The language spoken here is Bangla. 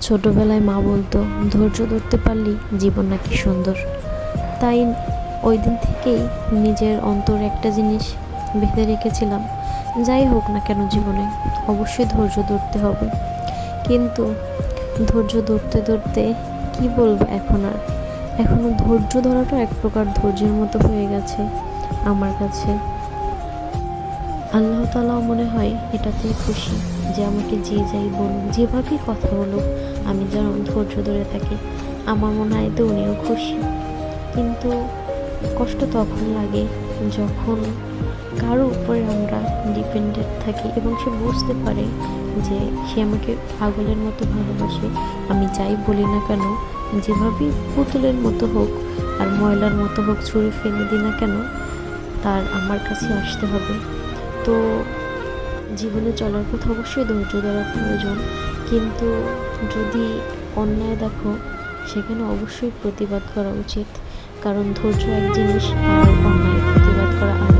ছোটবেলায় মা বলতো, ধৈর্য ধরতে পারলেই জীবন নাকি সুন্দর। তাই ওই দিন থেকেই নিজের অন্তর একটা জিনিস বেঁধে রেখেছিলাম। যাই হোক না কেন জীবনে অবশ্যই ধৈর্য ধরতে হবে। কিন্তু ধৈর্য ধরতে ধরতে কি বলব এখন আর? এখনও ধৈর্য ধরাটা এক প্রকার ধৈর্যের মতো হয়ে গেছে আমার কাছে। আল্লাহ তালাও মনে হয় এটাতেই খুশি যে আমাকে যে যাই বলুক, যেভাবেই কথা বলুক, আমি যেন ধৈর্য ধরে থাকি। আমার মনে হয় তো উনিও খুশি। কিন্তু কষ্ট তখন লাগে যখন কারও উপরে আমরা ডিপেন্ডেন্ট থাকি এবং সে বুঝতে পারে যে সে আমাকে পাগলের মতো ভালোবাসে। আমি যাই বলি না কেন, যেভাবেই পুতুলের মতো হোক আর ময়লার মতো হোক ছুঁড়ে ফেলে দিই না কেন, তার আমার কাছে আসতে হবে। তো জীবনে চলার পথে অবশ্যই ধৈর্য ধরা প্রয়োজন। কিন্তু যদি অন্যায় দেখো, সেখানে অবশ্যই প্রতিবাদ করা উচিত। কারণ ধৈর্য এক জিনিস, আর অন্যায় প্রতিবাদ করা আমি